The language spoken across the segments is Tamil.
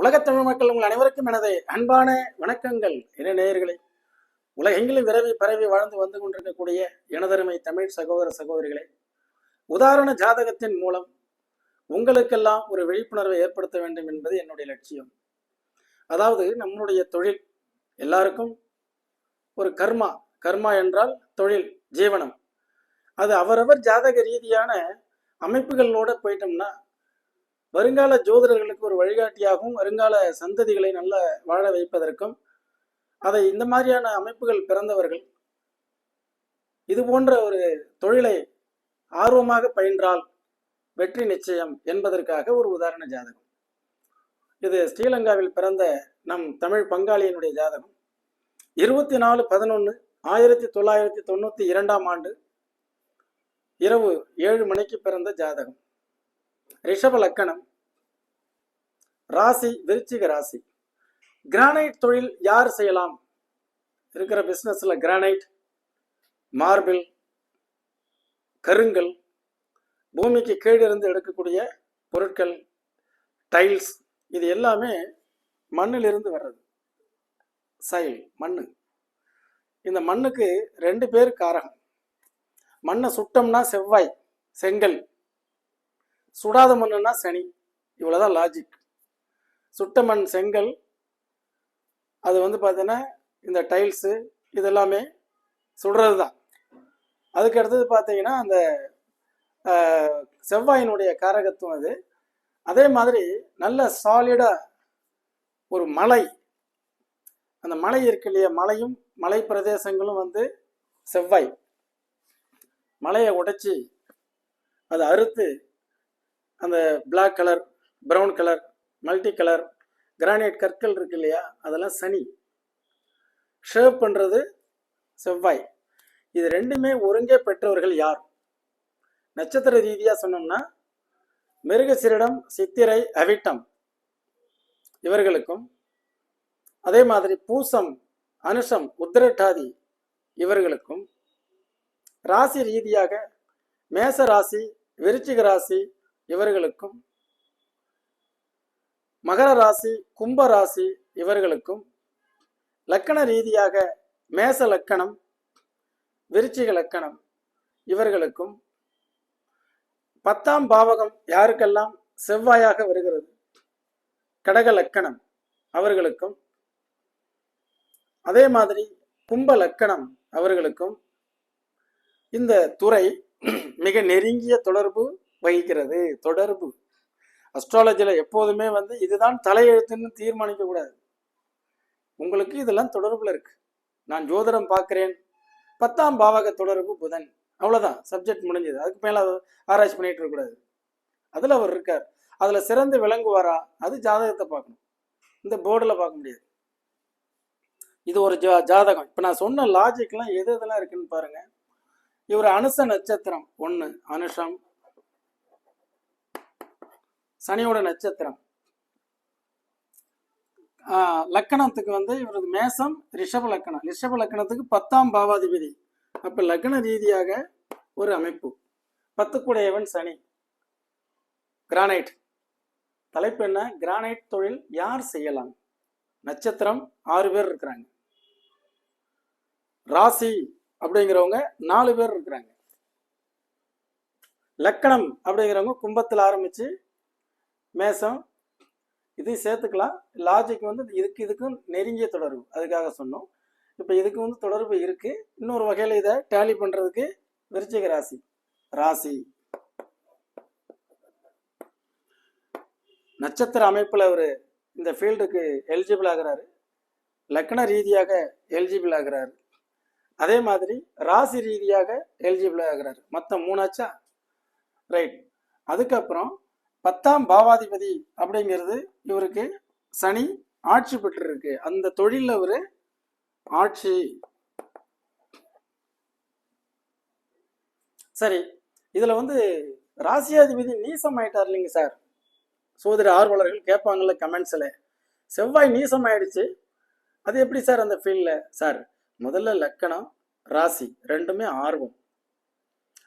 உலகத் தமிழ் மக்கள் உங்கள் அனைவருக்கும் எனது அன்பான வணக்கங்கள். இன நேயர்களே உலகெங்கிலும் விரவி பரவி வாழ்ந்து வந்து கொண்டிருக்கக்கூடிய எனதருமை தமிழ் சகோதர சகோதரிகளே உதாரண ஜாதகத்தின் மூலம் உங்களுக்கெல்லாம் ஒரு விழிப்புணர்வை ஏற்படுத்த வேண்டும் என்பது என்னுடைய லட்சியம். அதாவது நம்மளுடைய தொழில் எல்லாருக்கும் ஒரு கர்மா. கர்மா என்றால் தொழில் ஜீவனம். அது அவரவர் ஜாதக ரீதியான அமைப்புகளோட போயிட்டோம்னா வருங்கால ஜோதிடர்களுக்கு ஒரு வழிகாட்டியாகவும் வருங்கால சந்ததிகளை நல்ல வாழ வைப்பதற்கும் அதை இந்த மாதிரியான அமைப்புகள் பிறந்தவர்கள் இது போன்ற ஒரு தொழிலை ஆர்வமாக பயின்றால் வெற்றி நிச்சயம் என்பதற்காக ஒரு உதாரண ஜாதகம். இது ஸ்ரீலங்காவில் பிறந்த நம் தமிழ் பங்காளியினுடைய ஜாதகம். இருபத்தி நாலு பதினொன்று ஆயிரத்தி தொள்ளாயிரத்தி தொண்ணூற்றி இரண்டாம் ஆண்டு இரவு ஏழு மணிக்கு பிறந்த ஜாதகம். ரிஷப லக்கணம் ராசி விருச்சிக ராசி. கிரானைட் தொழில் யார் செய்யலாம்? இருக்கிற பிஸ்னஸ்ல கிரானைட் மார்பிள் கருங்கல் பூமிக்கு கீழிருந்து எடுக்கக்கூடிய பொருட்கள் டைல்ஸ் இது எல்லாமே மண்ணிலிருந்து வர்றது. சைல் மண்ணு. இந்த மண்ணுக்கு ரெண்டு பேர் காரகம். மண்ணை சுட்டோம்னா செவ்வாய் செங்கல். சுடாத மண்ணுன்னா சனி. இவ்வளோதான் லாஜிக் சுட்ட மண் செங்கல் அது வந்து பார்த்தீங்கன்னா இந்த டைல்ஸு இதெல்லாமே சுடுறது தான் அதுக்கு அடுத்தது பார்த்தீங்கன்னா அந்த செவ்வாயினுடைய காரகத்துவம் அது. அதே மாதிரி நல்ல சாலிடாக ஒரு மலை. அந்த மலை இருக்கு இல்லையா மலையும் மலை பிரதேசங்களும் வந்து செவ்வாய். மலையை உடைச்சி அதை அறுத்து அந்த black colour brown colour multi colour granite கற்கள் இருக்கு இல்லையா? அதெல்லாம் சனி. ஷேவ் பண்ணுறது செவ்வாய். இது ரெண்டுமே ஒருங்கே பெற்றவர்கள் யார்? நட்சத்திர ரீதியாக சொன்னோம்னா மிருகசிரிடம் சித்திரை அவிட்டம் இவர்களுக்கும் அதே மாதிரி பூசம் அனுஷம் உத்திரட்டாதி இவர்களுக்கும் ராசி ரீதியாக மேச ராசி விருச்சிக ராசி இவர்களுக்கும் மகர ராசி கும்ப ராசி இவர்களுக்கும் லக்கண ரீதியாக மேச லக்கணம் விருச்சிக லக்கணம் இவர்களுக்கும் பத்தாம் பாவகம் யாருக்கெல்லாம் செவ்வாயாக வருகிறது? கடக லக்கணம் அவர்களுக்கும். அதே மாதிரி கும்ப லக்கணம் அவர்களுக்கும். இந்த துறை மிக நெருங்கிய தொடர்பு வகிக்கிறது தொடர்பு. அஸ்ட்ராலஜியில் எப்போதுமே வந்து இதுதான் தலையெழுத்துன்னு தீர்மானிக்க கூடாது. உங்களுக்கு இதெல்லாம் தொடர்பில் இருக்கு. நான் ஜோதிடம் பார்க்குறேன். பத்தாம் பாவக தொடர்பு புதன். அவ்வளோதான் சப்ஜெக்ட் முடிஞ்சது. அதுக்கு மேல ஆராய்ச்சி பண்ணிட்டு இருக்கக்கூடாது அதில் அவர் இருக்கார். அதில் சிறந்து விளங்குவாரா? அது ஜாதகத்தை பார்க்கணும். இந்த போர்டில் பார்க்க முடியாது. இது ஒரு ஜா ஜாதகம். இப்போ நான் சொன்ன லாஜிக்லாம் எது எதெல்லாம் இருக்குன்னு பாருங்கள் இவர் அனுச நட்சத்திரம். ஒன்று அனுஷம் சனியோட நட்சத்திரம். லக்கணத்துக்கு வந்து இவரது மேசம் ரிஷப லக்கணம். ரிஷப லக்கணத்துக்கு பத்தாம் பாவாதிபதி. அப்ப லக்ன ரீதியாக ஒரு அமைப்பு. பத்துக்குடையவன் சனி. கிரானைட். தலைப்பு என்ன? கிரானைட் தொழில் யார் செய்யலாம்? நட்சத்திரம் ஆறு பேர் இருக்கிறாங்க. ராசி அப்படிங்கிறவங்க நாலு பேர் இருக்கிறாங்க. லக்கணம் அப்படிங்கிறவங்க கும்பத்தில் ஆரம்பிச்சு மேசம் இதையும் சேர்த்துக்கலாம். லாஜிக் வந்து இதுக்கு இதுக்கும் நெருங்கிய தொடர்பு. அதுக்காக சொன்னோம். இப்போ இதுக்கு வந்து தொடர்பு இருக்கு. இன்னொரு வகையில் இதை டேலி பண்ணுறதுக்கு விருச்சிக ராசி. ராசி. நட்சத்திர அமைப்பில் அவர் இந்த ஃபீல்டுக்கு எலிஜிபிள் ஆகிறாரு. லக்ன ரீதியாக எலிஜிபிள் ஆகிறாரு. அதே மாதிரி ராசி ரீதியாக எலிஜிபிள் ஆகிறாரு. மொத்தம் மூணாச்சா ரைட் அதுக்கப்புறம் பத்தாம் பாவாதிபதி அப்படிங்கிறது இவருக்கு சனி ஆட்சி பெற்றிருக்கு. அந்த தொழிலில் ஒரு ஆட்சி சரி இதில் வந்து ராசியாதிபதி நீசம் ஆயிட்டார் இல்லைங்க சார். சோதர ஆர்வலர்கள் கேட்பாங்கல்ல கமெண்ட்ஸில். செவ்வாய் நீசம் ஆயிடுச்சு அது எப்படி சார் அந்த ஃபீல்டில்? சார் முதல்ல லக்கணம் ராசி ரெண்டுமே ஆர்வம்.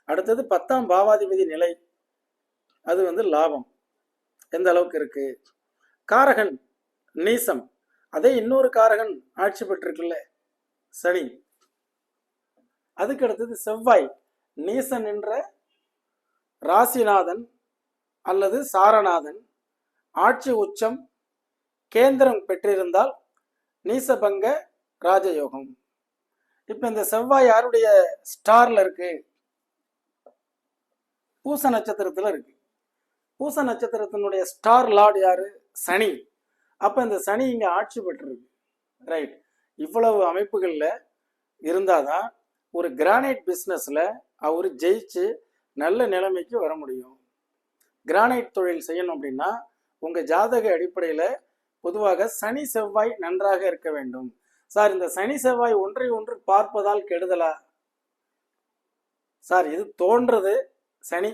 அடுத்தது பத்தாம் பாவாதிபதி நிலை அது வந்து லாபம். எந்த அளவுக்கு இருக்கு? காரகன் நீசம். அதே இன்னொரு காரகன் ஆட்சி பெற்றிருக்குல்ல சனி. அதுக்கு அடுத்தது செவ்வாய். நீசன் என்ற ராசிநாதன் அல்லது சாரநாதன் ஆட்சி உச்சம் கேந்திரம் பெற்றிருந்தால் நீசபங்க ராஜயோகம். இப்ப இந்த செவ்வாய் யாருடைய ஸ்டார்ல இருக்கு? பூச நட்சத்திரத்துல இருக்கு. பூச நட்சத்திரத்தினுடைய ஸ்டார் லார்டு யாரு? சனி. அப்ப இந்த சனி இங்க ஆட்சி பெற்றிருக்கு. ரைட். இவ்வளவு அமைப்புகள்ல இருந்தாதான் ஒரு கிரானைட் பிஸ்னஸ்ல அவர் ஜெயிச்சு நல்ல நிலைமைக்கு வர முடியும். கிரானைட் தொழில் செய்யணும் அப்படின்னா உங்க ஜாதக அடிப்படையில பொதுவாக சனி செவ்வாய் நன்றாக இருக்க வேண்டும். சார் இந்த சனி செவ்வாய் ஒன்றை ஒன்று பார்ப்பதால் கெடுதலா? சார் இது தோன்றது சனி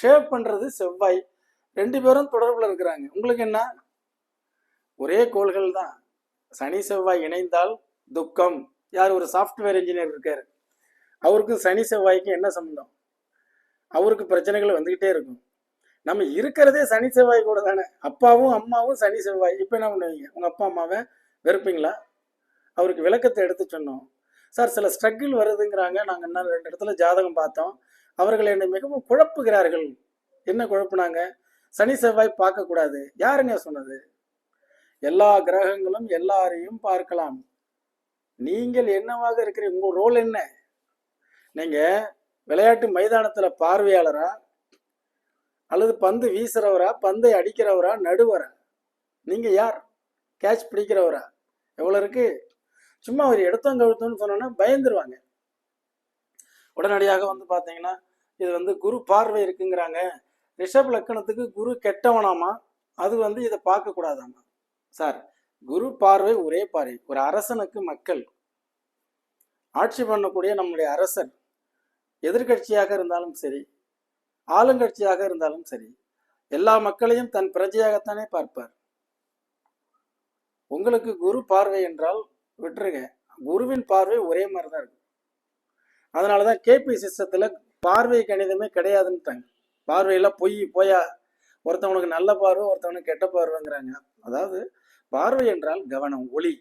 ஷேப் பண்றது செவ்வாய். ரெண்டு பேரும் தொடர்புல இருக்கிறாங்க. உங்களுக்கு என்ன? ஒரே கோள்கள் தான். சனி செவ்வாய் இணைந்தால் துக்கம். யார்? ஒரு சாஃப்ட்வேர் இன்ஜினியர் இருக்காரு. அவருக்கும் சனி செவ்வாய்க்கும் என்ன சம்பந்தம்? அவருக்கு பிரச்சனைகள் வந்துகிட்டே இருக்கும். நம்ம இருக்கிறதே சனி செவ்வாய் கூட தானே. அப்பாவும் அம்மாவும் சனி செவ்வாய். இப்போ என்ன பண்ணுவீங்க? உங்கள் அப்பா அம்மாவை வெறுப்பீங்களா? அவருக்கு விளக்கத்தை எடுத்து சொன்னோம். சார் சில ஸ்ட்ரகிள் வருதுங்கிறாங்க. நாங்கள் என்ன ரெண்டு இடத்துல ஜாதகம் பார்த்தோம். அவர்கள் என்னை மிகவும் குழப்புகிறார்கள். என்ன குழப்புனாங்க? சனி செவ்வாய் பார்க்கக்கூடாது. யாருங்க சொன்னது? எல்லா கிரகங்களும் எல்லாரையும் பார்க்கலாம். நீங்கள் என்னவாக இருக்கிறீங்க உங்க ரோல் என்ன? நீங்க விளையாட்டு மைதானத்துல பார்வையாளரா? அல்லது பந்து வீசுறவரா? பந்தை அடிக்கிறவரா? நடுவரா? நீங்க யார்? கேட்ச் பிடிக்கிறவரா? எவ்வளவு இருக்கு? சும்மா ஒரு எடுத்தோம் கழுத்தோம்னு சொன்னோன்னா பயந்துருவாங்க. உடனடியாக வந்து பார்த்தீங்கன்னா இது வந்து குரு பார்வை இருக்குங்கிறாங்க. ரிஷப் லக்கணத்துக்கு குரு கெட்டவனாமா? அது வந்து இதை பார்க்கக்கூடாதாமா சார் குரு பார்வை ஒரே பார்வை. ஒரு அரசனுக்கு மக்கள் ஆட்சி பண்ணக்கூடிய நம்முடைய அரசர் எதிர்கட்சியாக இருந்தாலும் சரி ஆளுங்கட்சியாக இருந்தாலும் சரி எல்லா மக்களையும் தன் பிரஜையாகத்தானே பார்ப்பார். உங்களுக்கு குரு பார்வை என்றால் விட்டுருங்க. குருவின் பார்வை ஒரே மாதிரி தான் இருக்கும். அதனாலதான் கேபி சிஸ்டத்தில் பார்வை கணிதமே கிடையாதுன்ட்டாங்க பார்வையெல்லாம் பொய் போயா ஒருத்தவனுக்கு நல்ல பார்வை ஒருத்தவனுக்கு கெட்ட பார்வைங்கிறாங்க. அதாவது பார்வை என்றால் கவனம் ஒளி.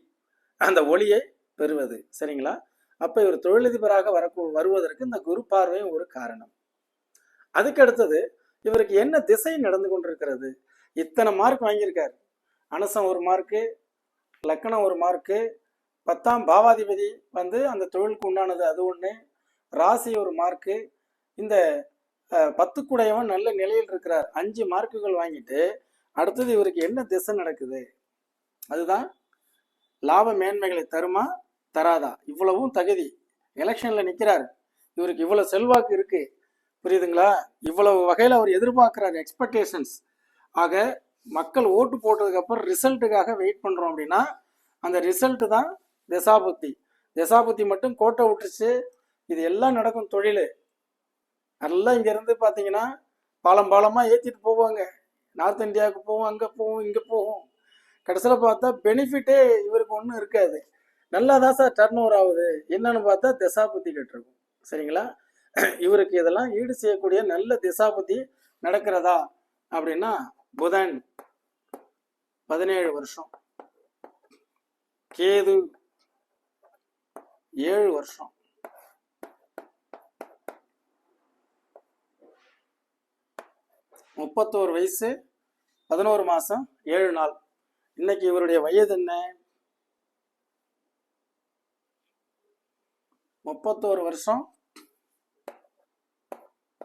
அந்த ஒளியை பெறுவது. சரிங்களா? அப்போ இவர் தொழிலதிபராக வர வருவதற்கு இந்த குரு பார்வையும் ஒரு காரணம். அதுக்கு அடுத்தது இவருக்கு என்ன திசை நடந்து கொண்டிருக்கிறது? இத்தனை மார்க் வாங்கியிருக்கார். அனசம் ஒரு மார்க்கு லக்கணம் ஒரு மார்க்கு பத்தாம் பாவாதிபதி வந்து அந்த தொழிலுக்கு உண்டானது அது ஒன்று ராசி ஒரு மார்க்கு இந்த பத்து பத்துக்குடையவன் நல்ல நிலையில் இருக்கிறார். அஞ்சு மார்க்குகள் வாங்கிட்டு அடுத்தது இவருக்கு என்ன திசை நடக்குது? அதுதான் லாப மேன்மைகளை தருமா தராதா? இவ்வளவும் தகுதி. எலெக்ஷன்ல நிக்கிறார். இவருக்கு இவ்வளவு செல்வாக்கு இருக்கு. புரியுதுங்களா? இவ்வளவு வகையில் அவர் எதிர்பார்க்கிறார் எக்ஸ்பெக்டேஷன்ஸ் ஆக மக்கள் ஓட்டு போட்டதுக்கு அப்புறம் ரிசல்ட்டுக்காக வெயிட் பண்றோம் அப்படின்னா அந்த ரிசல்ட் தான் திசாபுத்தி. திசாபுத்தி மட்டும் கோட்டை விட்டுருச்சு. இது எல்லாம் நடக்கும் தொழில். நல்லா இங்கேருந்து பார்த்தீங்கன்னா பாலம் பாலமாக ஏற்றிட்டு போவாங்க. நார்த் இந்தியாவுக்கு போவோம் அங்கே போவோம் இங்கே போவோம். கடைசியில் பார்த்தா பெனிஃபிட்டே இவருக்கு ஒன்றும் இருக்காது. நல்லா தான் சார் டர்ன் ஓவர் ஆகுது. என்னன்னு பார்த்தா திசாபுத்தி கேட்டிருக்கும். சரிங்களா? இவருக்கு இதெல்லாம் ஈடு செய்யக்கூடிய நல்ல திசாபுத்தி நடக்கிறதா? அப்படின்னா புதன் பதினேழு வருஷம். கேது ஏழு வருஷம். முப்பத்தோரு வயசு பதினோரு மாதம் ஏழு நாள். இன்னைக்கு இவருடைய வயது என்ன? முப்பத்தோரு வருஷம்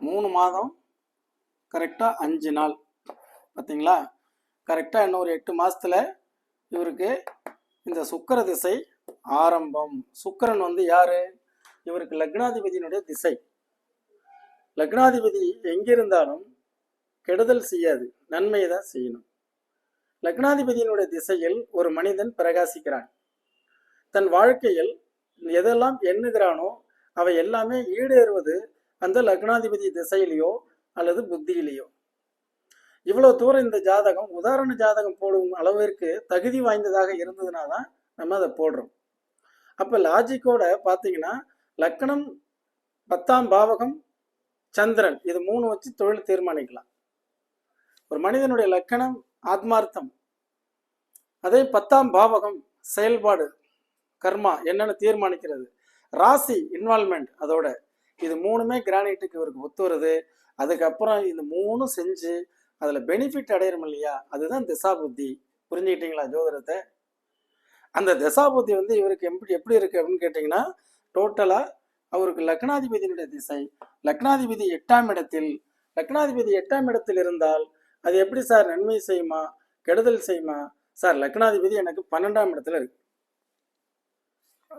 மூணு மாதம் கரெக்டாக அஞ்சு நாள். பார்த்தீங்களா கரெக்டாக இன்னும் ஒரு எட்டு மாதத்தில் இவருக்கு இந்த சுக்கர திசை ஆரம்பம். சுக்கிரன் வந்து யார்? இவருக்கு லக்னாதிபதியினுடைய திசை. லக்னாதிபதி எங்கிருந்தாலும் கெடுதல் செய்யாது நன்மையை தான் செய்யணும். லக்னாதிபதியினுடைய திசையில் ஒரு மனிதன் பிரகாசிக்கிறான். தன் வாழ்க்கையில் எதெல்லாம் எண்ணுகிறானோ அவை எல்லாமே ஈடேறுவது அந்த லக்னாதிபதி திசையிலேயோ அல்லது புத்தியிலேயோ. இவ்வளவு தூரம் இந்த ஜாதகம் உதாரண ஜாதகம் போடும் அளவிற்கு தகுதி வாய்ந்ததாக இருந்ததுனா தான் நம்ம அதை போடுறோம். அப்ப லாஜிக்கோட பார்த்தீங்கன்னா லக்கணம் பத்தாம் பாவகம் சந்திரன் இது மூணு வச்சு தொழில் தீர்மானிக்கலாம். ஒரு மனிதனுடைய லக்கணம் ஆத்மார்த்தம். அதே பத்தாம் பாவகம் செயல்பாடு கர்மா என்னன்னு தீர்மானிக்கிறது. ராசி இன்வால்மெண்ட் அதோட. இது மூணுமே கிரானைட்டுக்கு இவருக்கு ஒத்து வருது. அதுக்கப்புறம் இந்த மூணும் செஞ்சு அதில் பெனிஃபிட் அடையிறோம் இல்லையா? அதுதான் திசா புத்தி புரிஞ்சுக்கிட்டீங்களா ஜோதிடத்தை? அந்த திசா புத்தி வந்து இவருக்கு எப்படி எப்படி இருக்கு அப்படின்னு கேட்டிங்கன்னா டோட்டலாக அவருக்கு லக்னாதிபதியினுடைய திசை. லக்னாதிபதி எட்டாம் இடத்தில். லக்னாதிபதி எட்டாம் இடத்தில் இருந்தால் அது எப்படி சார் நன்மை செய்யுமா? கெடுதல் செய்யுமா? சார் லக்னாதிபதி எனக்கு பன்னெண்டாம் இடத்துல இருக்கு.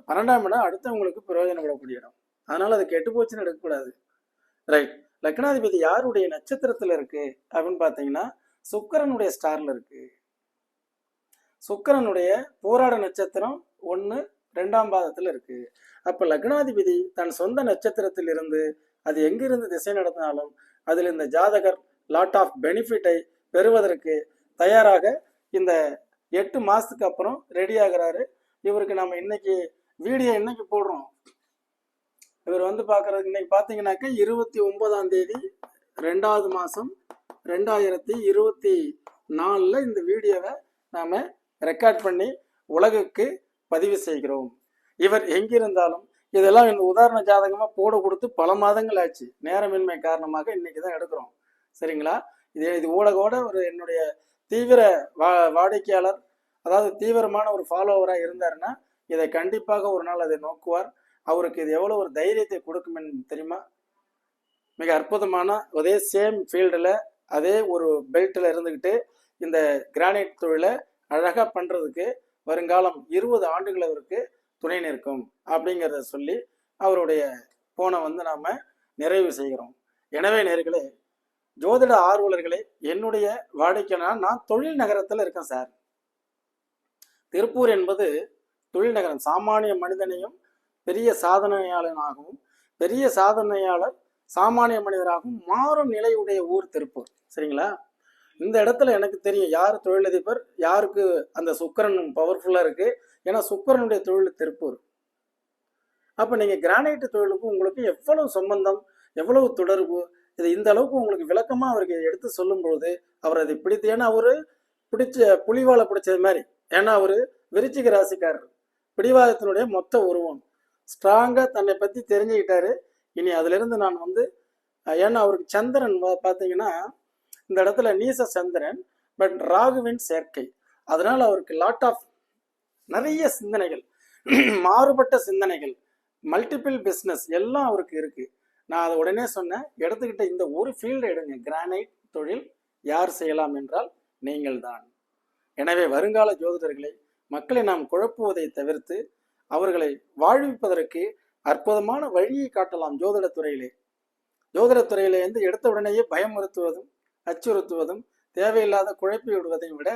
பன்னெண்டாம் இடம் அடுத்தவங்களுக்கு பிரயோஜனப்படக்கூடிய இடம். அதனால அது கெட்டு போச்சுன்னு எடுக்கக்கூடாது. ரைட் லக்னாதிபதி யாருடைய நட்சத்திரத்துல இருக்கு? அப்படின்னு பார்த்தீங்கன்னா சுக்கிரனுடைய ஸ்டார்ல இருக்கு. சுக்கரனுடைய போராட நட்சத்திரம் ஒன்று ரெண்டாம் பாதத்தில் இருக்கு. அப்ப லக்னாதிபதி தன் சொந்த நட்சத்திரத்தில் இருந்து அது எங்கிருந்து திசை நடத்தினாலும் அதில் இந்த ஜாதகர் லாட் ஆஃப் பெனிஃபிட்டை பெறுவதற்கு தயாராக இந்த எட்டு மாதத்துக்கு அப்புறம் ரெடி ஆகுறாரு. இவருக்கு நம்ம இன்னைக்கு வீடியோ இன்னைக்கு போடுறோம். இவர் வந்து பார்க்கறதுக்கு இன்னைக்கு பார்த்தீங்கன்னாக்கா இருபத்தி ஒன்பதாம் தேதி ரெண்டாவது மாதம் ரெண்டாயிரத்தி இருபத்தி நாலில் இந்த வீடியோவை நாம் ரெக்கார்ட் பண்ணி உலகுக்கு பதிவு செய்கிறோம். இவர் எங்கிருந்தாலும் இதெல்லாம் இந்த உதாரண ஜாதகமாக போட கொடுத்து பல மாதங்கள் ஆச்சு. நேரமின்மை காரணமாக இன்னைக்கு தான் எடுக்கிறோம். சரிங்களா? இது இது ஊடகோட ஒரு என்னுடைய தீவிர வா வாடிக்கையாளர் அதாவது தீவிரமான ஒரு ஃபாலோவராக இருந்தாருன்னா இதை கண்டிப்பாக ஒரு நாள் அதை நோக்குவார். அவருக்கு இது எவ்வளோ ஒரு தைரியத்தை கொடுக்கும் என்று தெரியுமா? மிக அற்புதமான அதே சேம் ஃபீல்டில் அதே ஒரு பெல்ட்டில் இருந்துக்கிட்டு இந்த கிரானைட் தொழிலை அழகாக பண்ணுறதுக்கு வருங்காலம் இருபது ஆண்டுகள் அவருக்கு துணை நிற்கும் அப்படிங்கிறத சொல்லி அவருடைய போனை வந்து நாம் நிறைவு செய்கிறோம். எனவே நேர்களே ஜோதிட ஆர்வலர்களே என்னுடைய வாடிக்கையாளர் நான் தொழில் நகரத்தில் இருக்கேன் சார். திருப்பூர் என்பது தொழில் நகரம். சாமானிய மனிதனையும் பெரிய சாதனையாளனாகவும் பெரிய சாதனையாளர் சாமானிய மனிதராகவும் மாறும் நிலையுடைய ஊர் திருப்பூர். சரிங்களா? இந்த இடத்துல எனக்கு தெரியும் யார் தொழிலதிபர் யாருக்கு அந்த சுக்கரன் பவர்ஃபுல்லாக இருக்கு? ஏன்னா சுக்கரனுடைய தொழில் திருப்பூர். அப்போ நீங்கள் கிரானைட் தொழிலுக்கும் உங்களுக்கு எவ்வளவு சம்பந்தம் எவ்வளவு தொடர்பு இது இந்த அளவுக்கு உங்களுக்கு விளக்கமாக அவருக்கு எடுத்து சொல்லும்பொழுது அவர் அதை பிடித்து ஏன்னா அவரு பிடிச்ச புலிவாலை பிடிச்சது மாதிரி. ஏன்னா அவரு விருச்சிக ராசிக்காரர். பிடிவாதத்தினுடைய மொத்த உருவம். ஸ்ட்ராங்காக தன்னை பற்றி தெரிஞ்சுக்கிட்டாரு. இனி அதிலிருந்து நான் வந்து ஏன்னா அவருக்கு சந்திரன் பார்த்தீங்கன்னா இந்த இடத்துல நீச சந்திரன் பட் ராகுவின் சேர்க்கை. அதனால அவருக்கு லாட் ஆஃப் நிறைய சிந்தனைகள். மாறுபட்ட சிந்தனைகள். மல்டிபிள் பிஸ்னஸ் எல்லாம் அவருக்கு இருக்குது நான் அதை உடனே சொன்னேன் எடுத்துக்கிட்ட இந்த ஒரு ஃபீல்டை எடுங்க. கிரானைட் தொழில் யார் செய்யலாம் என்றால் நீங்கள் தான். எனவே வருங்கால ஜோதிடர்களை மக்களை நாம் குழப்புவதை தவிர்த்து அவர்களை வாழ்விப்பதற்கு அற்புதமான வழியை காட்டலாம் ஜோதிடத் துறையிலே. ஜோதிட துறையிலே எடுத்த உடனேயே பயமுறுத்துவதும் அச்சுறுத்துவதும் தேவையில்லாத குழப்பி விடுவதையும் விட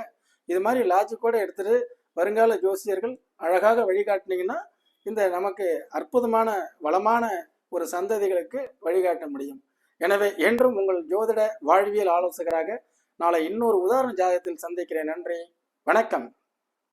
இது மாதிரி லாஜிக்கோட எடுத்துட்டு வருங்கால ஜோசியர்கள் அழகாக வழிகாட்டினீங்கன்னா இந்த நமக்கு அற்புதமான வளமான ஒரு சந்ததிகளுக்கு வழிகாட்ட முடியும். எனவே என்றும் உங்கள் ஜோதிட வாழ்வியல் ஆலோசகராக நாளை இன்னொரு உதாரண ஜாதகத்தில் சந்திக்கிறேன். நன்றி. வணக்கம்.